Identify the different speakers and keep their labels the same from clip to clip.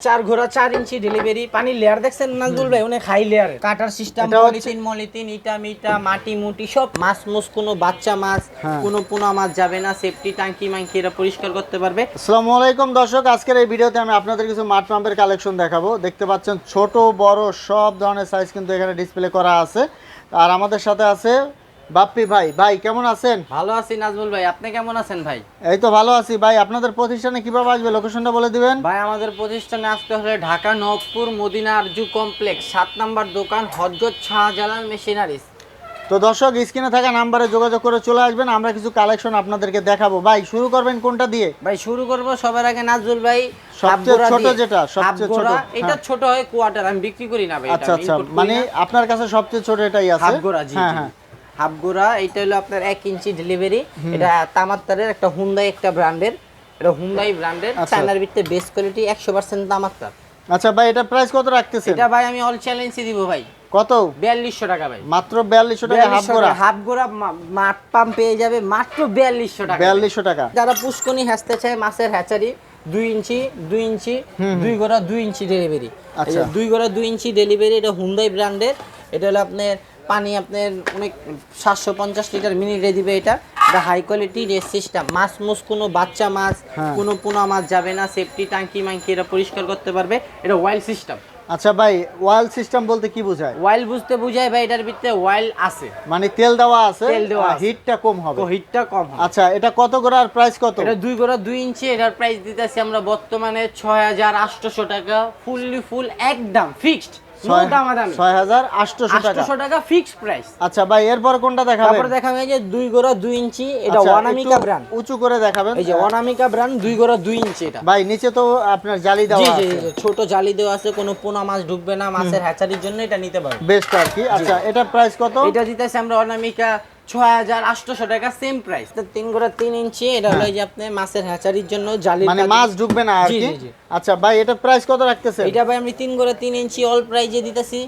Speaker 1: চার ঘোড়া চার ইঞ্চি ডেলিভারি পানির লেয়ার দেখছেন নাজবুল ভাই অনেক high layer cutter system polythene মলিথিন ইটা মিটা মাটি মুটি সব মাছ মুস কোনো বাচ্চা মাছ
Speaker 2: হ্যাঁ।
Speaker 1: কোনো পোনা মাছ যাবে না সেফটি টাঙ্কি মাঙ্কি এরা পরিষ্কার করতে পারবে।
Speaker 2: আসসালামু আলাইকুম দর্শক আজকের এই ভিডিওতে আমি আপনাদের কিছু মাঠ পাম্পের কালেকশন দেখাবো। দেখতে পাচ্ছেন ছোট বড় সব ধরনের সাইজ কিন্তু এখানে ডিসপ্লে করা আছে। আর আমাদের সাথে আছে বাপ্পি ভাই ভাই কেমন আছেন?
Speaker 1: ভালো আছি নাজবুল ভাই আপনি কেমন আছেন ভাই?
Speaker 2: এই তো ভালো আছি। ভাই আপনাদের প্রতিষ্ঠানে কীভাবে আসবে? লোকেশনটা বলে দিবেন।
Speaker 1: ভাই আমাদের প্রতিষ্ঠানে আসতে হলে ঢাকা নবপুর মদিনা আরজু কমপ্লেক্স সাত নাম্বার দোকান হজরত শাহজালাল মেশিনারিজ
Speaker 2: তো দর্শক স্ক্রিনে থাকা নাম্বারে যোগাযোগ করে চলে আসবেন। আমরা কিছু কালেকশন আপনাদেরকে দেখাবো। ভাই শুরু করবেন কোনটা দিয়ে?
Speaker 1: ভাই শুরু করব সবার আগে নাজবুল ভাই
Speaker 2: সবচেয়ে ছোট যেটা, সবচেয়ে ছোট,
Speaker 1: এটা
Speaker 2: হ্যাঁ।
Speaker 1: ছোট হয় কোয়ার্টার আমি বিক্রি করি না ভাই এটা,
Speaker 2: আচ্ছা আচ্ছা। মানে আপনার কাছে সবচেয়ে ছোট এটাই আছে?
Speaker 1: জি।
Speaker 2: হ্যাঁ।
Speaker 1: জি।
Speaker 2: হ্যাঁ
Speaker 1: হাফগোড়া এটা হলো আপনার এক ইঞ্চি ডেলিভারি এটা তামাত্তারের একটা হুন্দাই একটা ব্র্যান্ডের এটা হুন্দাই ব্র্যান্ডের। চায়নার ভিত্তিতে বেস্ট কোয়ালিটি একশো পার্সেন্ট তামাত্তার।
Speaker 2: আচ্ছা ভাই এটা প্রাইস কত রাখতেছেন?
Speaker 1: এটা ভাই আমি অল চ্যালেঞ্জই দিব ভাই।
Speaker 2: কত?
Speaker 1: বিয়াল্লিশশো টাকা ভাই।
Speaker 2: মাত্র বিয়াল্লিশশো টাকা হাফ গোড়া?
Speaker 1: হাফ গোড়া মাঠ পাম্প পেয়ে যাবে মাত্র বিয়াল্লিশশো টাকা।
Speaker 2: বিয়াল্লিশশো টাকা।
Speaker 1: যারা পুষ্কনি হাসতে চায় মাছের হ্যাচারি দুই ইঞ্চি দুই ইঞ্চি দুই গোড়া দুই ইঞ্চি ডেলিভারি
Speaker 2: আচ্ছা।
Speaker 1: দুই গোড়া দুই ইঞ্চি ডেলিভারি এটা হুন্দাই ব্র্যান্ডের এটা হলো আপনার পানি আপনার অনেক সাতশো পঞ্চাশ লিটার মিনিটে দিবে এটা। এটা হাই কোয়ালিটি রেস সিস্টেম মাছ মুস কোনো বাচ্চা মাছ
Speaker 2: হ্যাঁ।
Speaker 1: কোনো পোনা মাছ যাবে না। সেফটি টাঙ্কি মাঙ্কি এটা পরিষ্কার করতে পারবে। এটা ওয়াইল সিস্টেম
Speaker 2: আচ্ছা ভাই ওয়াল সিস্টেম বলতে কি বোঝায়?
Speaker 1: ওয়াইল বুঝতে বোঝায় ভাই এটার ভিতরে ওয়াইল আছে।
Speaker 2: মানে তেল দেওয়া আছে
Speaker 1: তেল দেওয়া।
Speaker 2: হিটটা কম হবে।
Speaker 1: হিটটা কম হয়
Speaker 2: আচ্ছা এটা কত করে আর প্রাইস কত?
Speaker 1: এটা দুই গোড়া দুই ইঞ্চি এটার প্রাইস দিতেছি আমরা বর্তমানে ছয় হাজার আটশোশো টাকা। ফুললি ফুল একদম ফিক্সড
Speaker 2: টাকা।
Speaker 1: প্রাইস
Speaker 2: আচ্ছা ভাই এরপর কোনটা দেখাবেন?
Speaker 1: তারপরে দেখাবে যে দুই গোড়া দুই ইঞ্চি এটা
Speaker 2: আচ্ছা,
Speaker 1: অনামিকা ব্র্যান্ড
Speaker 2: উঁচু করে দেখাবেন।
Speaker 1: এই যে অনামিকা ব্র্যান্ড দুই গোড়া দুই ইঞ্চি এটা।
Speaker 2: ভাই নিচে তো আপনার জালি দেওয়া আছে।
Speaker 1: ছোট জালি দেওয়া আছে কোনো পোনা মাছ ঢুকবে না মাছের হ্যাচারির জন্য এটা নিতে পারবে
Speaker 2: বেস্ট আর কি। আচ্ছা এটা প্রাইস কত?
Speaker 1: এটা দিতেছে আমরা অনামিকা ছয় হাজার আটশোশো টাকা সেম প্রাইস তিন গোড়া তিন ইঞ্চি এটা হলো এই যে আপনি মাছের হ্যাচারির জন্য জালি
Speaker 2: মানে মাছ ঢুকবে না আর কি। আচ্ছা ভাই প্রাইস কত রাখতেছেন?
Speaker 1: এটা ভাই আমি তিন করে তিন ইঞ্চি অল প্রাইজে দিতেছি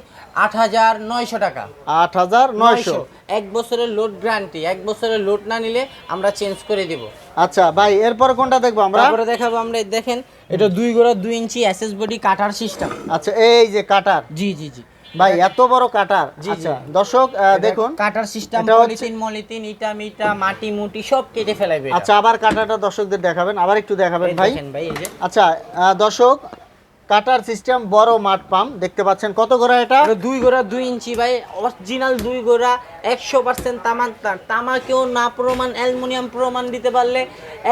Speaker 1: আট হাজার নয়শো টাকা।
Speaker 2: আট হাজার নয়শো।
Speaker 1: এক বছরের লোড গ্যারান্টি এক বছরের লোড না নিলে আমরা চেঞ্জ করে দিব।
Speaker 2: আচ্ছা ভাই এরপর কোনটা দেখব আমরা?
Speaker 1: তারপরে দেখাবো আমরা দেখেন এটা দুই গোড়া দুই inch SS body cutter system
Speaker 2: আচ্ছা এই যে কাটার
Speaker 1: জি জি জি।
Speaker 2: ভাই এত বড় কাটার। আচ্ছা দর্শক আহ, দেখুন
Speaker 1: কাটার সিস্টেম পলিথিন মলিথিন ইটা মিটা মাটি মুটি সব কেটে ফেলাইবে
Speaker 2: আচ্ছা আবার কাটাটা দর্শকদের দেখাবেন আবার একটু দেখাবেন ভাই।
Speaker 1: দেখেন ভাই এই যে।
Speaker 2: আচ্ছা আহ, দর্শক কাটার সিস্টেম বড় মাঠ পাম্প দেখতে পাচ্ছেন কত ঘোড়া এটা?
Speaker 1: দুই গোড়া দুই ইঞ্চি ভাই অরিজিনাল দুই গোড়া একশো পার্সেন্ট তামা তামাকেও না প্রমাণ অ্যালুমিনিয়াম প্রমাণ দিতে পারলে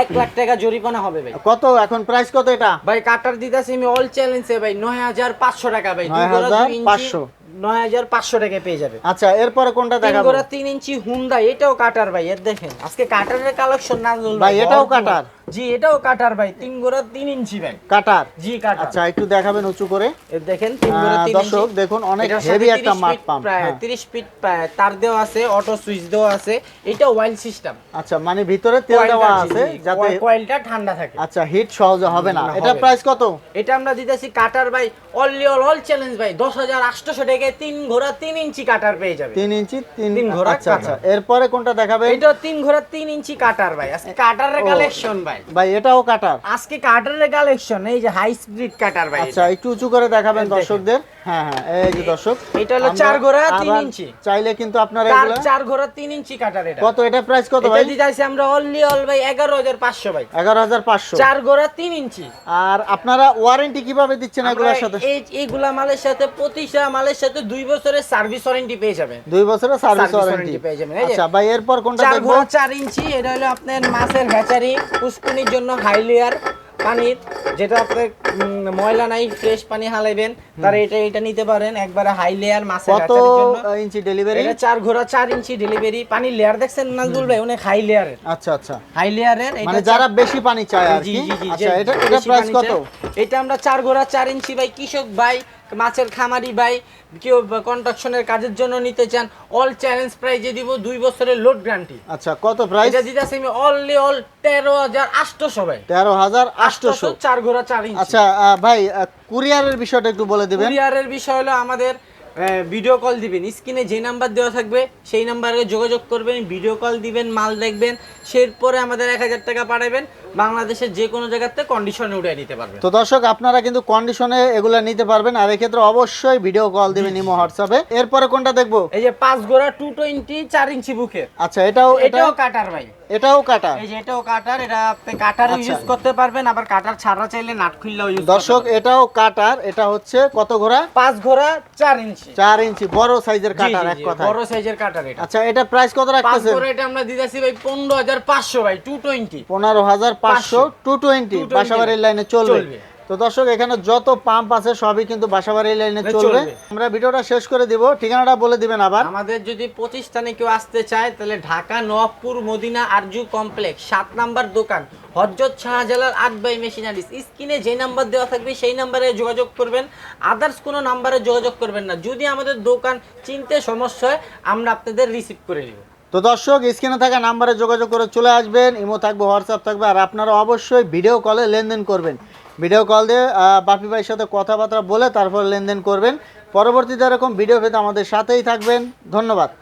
Speaker 1: এক লাখ টাকা জরিমানা হবে ভাই।
Speaker 2: কত? এখন প্রাইস কত এটা?
Speaker 1: ভাই কাটার দিতেছি আমি অল চ্যালেঞ্জে ভাই নয় হাজার পাঁচশো টাকা ভাই দুই গোড়া পাঁচশো ইঞ্চি।
Speaker 2: 9,500
Speaker 1: নয় হাজার পাঁচশো টাকা পেয়ে যাবে।
Speaker 2: আচ্ছা এরপরে কোনটা দেখাবো?
Speaker 1: গোড়া তিন ইঞ্চি হুন্ডা এটাও কাটার ভাই এর দেখেন। আজকে কাটারের কালেকশন না
Speaker 2: ভাই, এটাও কাটার?
Speaker 1: জি এটাও কাটার ভাই তিন গোড়া তিন ইঞ্চি ভাই।
Speaker 2: কাটার?
Speaker 1: জি কাটার।
Speaker 2: আচ্ছা একটু দেখাবেন উঁচু করে।
Speaker 1: দেখেন তিন গোড়া
Speaker 2: আহ,
Speaker 1: তিন
Speaker 2: দর্শক দেখুন অনেক হেভি একটা
Speaker 1: 30
Speaker 2: মাঠ পাম্প
Speaker 1: প্রায়
Speaker 2: হ্যাঁ।
Speaker 1: 30 ফিট প্রায় তার দেওয়া আছে অটো সুইচ দেওয়া আছে এটা ওয়াইল সিস্টেম
Speaker 2: আচ্ছা মানে ভিতরে তেল দেওয়া আছে যাতে
Speaker 1: কয়েলটা ঠান্ডা থাকে।
Speaker 2: আচ্ছা হিট সহজে হবে না। এটা প্রাইস কত?
Speaker 1: এটা আমরা দিতেছি কাটার ভাই অল অল চ্যালেঞ্জ ভাই দশ হাজার আটশোশো টাকায় তিন ঘোড়া তিন ইঞ্চি কাটার পেয়ে যাবে।
Speaker 2: তিন ইঞ্চি তিন
Speaker 1: তিন ঘোড়া
Speaker 2: আচ্ছা আচ্ছা। এরপরে কোনটা দেখাবে?
Speaker 1: এটা তিন ঘোড়া তিন ইঞ্চি কাটার ভাই। আজকে কাটারের কালেকশন ভাই।
Speaker 2: ভাই এটাও কাটার।
Speaker 1: আজকে কাটারের কালেকশন এই যে হাই স্পিড কাটার ভাই
Speaker 2: আচ্ছা একটু উঁচু করে দেখাবেন দর্শকদের। হ্যাঁ হ্যাঁ এই যে দর্শক
Speaker 1: এটা হলো চার ঘোড়া তিন ইঞ্চি।
Speaker 2: চাইলে কিন্তু আপনারা এগুলা
Speaker 1: চার ঘোড়া তিন ইঞ্চি কাটার এটা।
Speaker 2: কত এটা প্রাইস কত
Speaker 1: এটা
Speaker 2: ভাই?
Speaker 1: দিতেছি আমরা অনলি অল ভাই এগারো হাজার পাঁচশো ভাই।
Speaker 2: এগারো হাজার পাঁচশো।
Speaker 1: চার ঘোড়া তিন ইঞ্চি।
Speaker 2: আর আপনারা ওয়ারেন্টি কীভাবে দিচ্ছেন এগুলোর সাথে?
Speaker 1: এই এইগুলা মালের সাথে প্রতিটা মালের সাথে দুই বছরের সার্ভিস ওয়ারেন্টি পেয়ে যাবেন।
Speaker 2: দুই বছরের সার্ভিস ওয়ারেন্টি
Speaker 1: পেয়ে যাবেন,
Speaker 2: আচ্ছা ভাই এরপর কোনটা দেখব?
Speaker 1: ঘোড়া ইঞ্চি এটা হলো আপনার মাছের হ্যাচারি পুষ্কুনির জন্য হাই লেয়ার পানির যেটা আপনার ময়লা নাই ফ্রেশ পানি হালাইবেন। তারা এটা এটা নিতে পারেন একবারে হাই লেয়ার মাছের
Speaker 2: কত ইঞ্চি ডেলিভারি
Speaker 1: এটা চার ঘোড়া চার ইঞ্চি ডেলিভারি পানির লেয়ার দেখছেন নাজবুল ভাই? অনেক হাই লেয়ারের
Speaker 2: আচ্ছা আচ্ছা।
Speaker 1: হাই লেয়ারের
Speaker 2: মানে যারা বেশি পানি চায় আর কি? আচ্ছা এটা এটা প্রাইস কত?
Speaker 1: এটা আমরা চার ঘোড়া চার ইঞ্চি ভাই কৃষক ভাই মাছের খামারি ভাই কেউ কন্ট্রাকশনের কাজের জন্য নিতে চান অল চ্যালেঞ্জ প্রাইজে দিব দুই বছরের লোড গ্যারান্টি
Speaker 2: আচ্ছা কত প্রাইস
Speaker 1: এটা দিতে আমি অনলি অল তেরো হাজার আটশোশো ভাই।
Speaker 2: তেরো হাজার
Speaker 1: আটশোশো চার ঘোড়া চার ইঞ্চি।
Speaker 2: আচ্ছা ভাই কুরিয়ারের বিষয়টা একটু বলে দিবেন।
Speaker 1: কুরিয়ারের বিষয় হলো আমাদের ভিডিও কল দিবেন। স্ক্রিনে যে নাম্বার দেওয়া থাকবে সেই নাম্বারে যোগাযোগ করবেন ভিডিও কল দিবেন মাল দেখবেন সেরপরে আমাদের এক হাজার টাকা পাঠাবেন বাংলাদেশের যে কোনো জায়গাতে কন্ডিশনে উঠে নিতে পারবেন।
Speaker 2: তো দর্শক আপনারা কিন্তু কন্ডিশনে এগুলা নিতে পারবেন আর এক্ষেত্রে অবশ্যই ভিডিও কল দিবেন ইমো হোয়াটসঅ্যাপে এরপরে কোনটা দেখব?
Speaker 1: এই যে পাঁচ গোড়া টু টোয়েন্টি চার ইঞ্চি বুকের।
Speaker 2: আচ্ছা এটাও এটাও
Speaker 1: এটাও কাটার ভাই।
Speaker 2: এটাও কাটা
Speaker 1: এই যে এটাও কাটার এটা আপনি কাটার
Speaker 2: আচ্ছা।
Speaker 1: ইউজ করতে পারবেন আবার কাটার ছাড়া চাইলে নাট খুললেও ইউজ
Speaker 2: দর্শক এটাও কাটার এটা হচ্ছে কত ঘোড়া?
Speaker 1: পাঁচ ঘোড়া চার ইঞ্চি।
Speaker 2: চার ইঞ্চি বড় সাইজের কাটার এক কথা
Speaker 1: বড় সাইজের কাটার এটা।
Speaker 2: আচ্ছা এটা প্রাইস কত
Speaker 1: পাঁচ
Speaker 2: রাখতেছেন?
Speaker 1: ঘোড়া এটা আমরা দিতেছি ভাই পনেরো হাজার পাঁচশো ভাই টু টোয়েন্টি
Speaker 2: পনেরো হাজার পাঁচশো টু টোয়েন্টি
Speaker 1: 220
Speaker 2: বাসাবাড়ির লাইনে চলবে। তো দর্শক এখানে যত পাম্প আছে সবই কিন্তু বাসাবাড়ির লাইনে
Speaker 1: চলবে।
Speaker 2: আমরা ভিডিওটা শেষ করে দিব। ঠিকানাটা বলে দিবেন আবার।
Speaker 1: আমাদের যদি প্রতিষ্ঠানে কেউ আসতে চায় তাহলে ঢাকা নবাবপুর মদিনা আরজু কমপ্লেক্স সাত নাম্বার দোকান হজরত শাহজালাল আট বাই মেশিনারিস স্ক্রিনে যে নাম্বার দেওয়া থাকবে সেই নাম্বারে যোগাযোগ করবেন। আদার্স কোনো নাম্বারে যোগাযোগ করবেন না। যদি আমাদের দোকান চিনতে সমস্যা হয় আমরা আপনাদের রিসিভ করে নিব
Speaker 2: তো দর্শক, স্ক্রিনে থাকা নাম্বারে যোগাযোগ করে চলে আসবেন, ইমো থাকবে, হোয়াটসঅ্যাপ থাকবে, আর আপনারা অবশ্যই ভিডিও কলে লেনদেন করবেন। ভিডিও কল দিয়ে বাপি ভাইয়ের সাথে কথাবার্তা বলে তারপর লেনদেন করবেন। পরবর্তীতে এরকম ভিডিও পেতে আমাদের সাথেই থাকবেন। ধন্যবাদ।